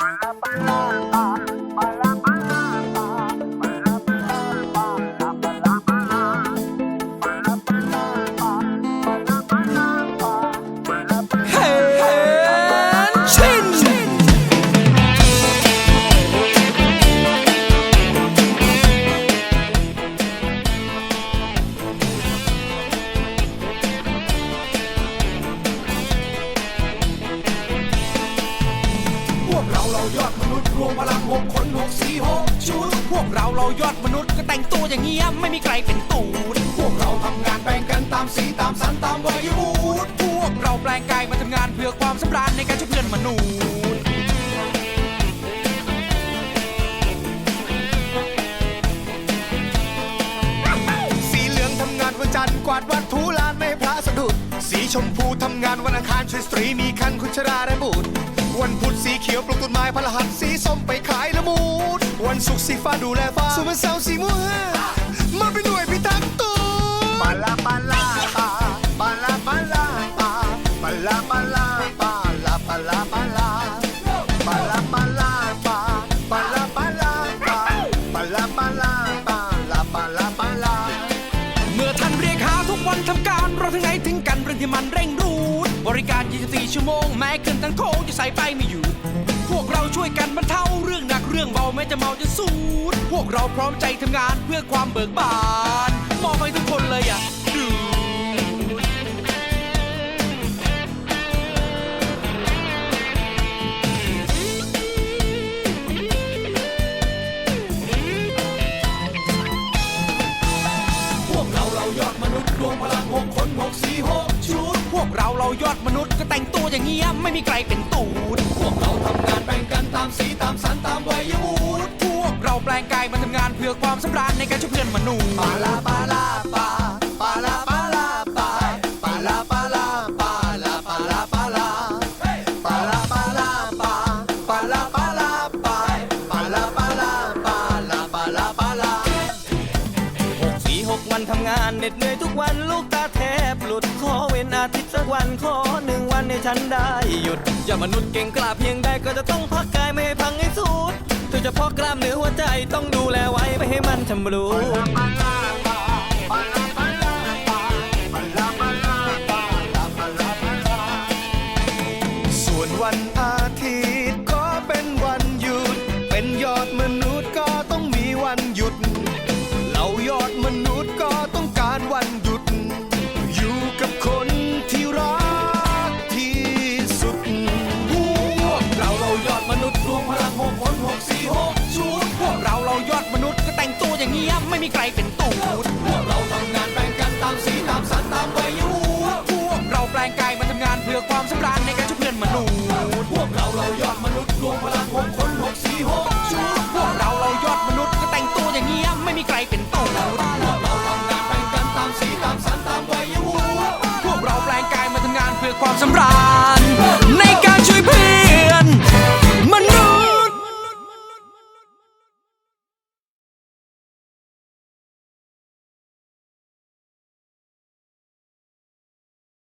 เรวมพลังหกคนหกสี่หกชุดพวกเราเรายอดมนุษย์ก็แต่งตัวอย่างเงี้ยไม่มีใครเป็นตูดพวกเราทำงานแบ่งกันตามสีตามสันตามวัยวุฒิพวกเราแปลงกายมาทำงานเพื่อความสำราญในการช่วยเพื่อนมนุษย์สีเหลืองทำงานวันจันทร์กวาดวัดถูลานไม่ให้พระสะดุด สีชมพูทำงานวันอังคารช่วยสตรีมีคันคุณชราและบุตร วันพุธสีเขียวปลูกต้นไม้พฤหัสสีส้มไปขายละมูด วันศุกร์สีฟ้าดูแลฟ้าส่วนวันเสาร์สีม่วงมาเป็นหน่วยพิทักษ์ตูปาลาปาลาปาปาลาปาลาปาปาลาปาลาปาลาปาลาปาลาปาลาปาลาปาปาลาปาลาปาปาลาปาลาปาลาปาลาปาลาเมื่อท่านเรียกหาทุกวันทำการเราทั้งไหนถึงกันเรื่องที่มันเร่งรูดบริการ 24 ชั่วโมงแม้ขึ้น ทั้งโค้งจะใส่ไปไม่อยู่พวกเราช่วยกันบรรเทาเรื่องหนักเรื่องเบาแม้จะเมาจะสูดพวกเราพร้อมใจทำงานเพื่อความเบิกบานมอบให้ทุกคนเลยอะดูพวกเราเรายอดมนุษย์รวมพลังหกคนหกสี่หกชุด พวกเราเรายอดมนุษย์ อย่างเงี้ยไม่มีใครเป็นตูดพวกเราทำงานแบ่งกันตามสีตามสันตามวัยวุฒิพวกเราแปลงกายมาทำงานเพื่อความสำราญในการช่วยเพื่อนมนุษย์ปาลาปาลาปาปาลา เหน็ดเหนื่อยทุกวันลูกตาแทบหลุดขอเว้นอาทิตย์สักวันขอหนึ่งวันให้ฉันได้หยุด อย่ามนุษย์เก่งกล้าเพียงใดก็จะต้องพักกายไม่ให้พังให้สุดโดยเฉพาะกล้ามเนื้อหัวใจต้องดูแลไว้ไม่ให้มันชำรุด มนุษย์รวมพลังหกคนหกสี่หกชุดพวกเราเรายอดมนุษย์ก็แต่งตัวอย่างเงี้ยไม่มีใครเป็นตูดพวกเราทำงานแบ่งกันตามสีตามสันตามวัยวุฒิพวกเราแปลงกายมาทำงานเพื่อความสำราญในการช่วยเพื่อนมนุษย์พวกเราเรายอดมนุษย์รวมพลังหกคนหกสี่หกชุดพวกเราเรายอดมนุษย์ก็แต่งตัวอย่างเงี้ยไม่มีใครเป็นตูดพวกเราทำงานแบ่งกันตามสีตามสันตามวัยวุฒิพวกเราแปลงกายมาทำงานเพื่อความสำราญ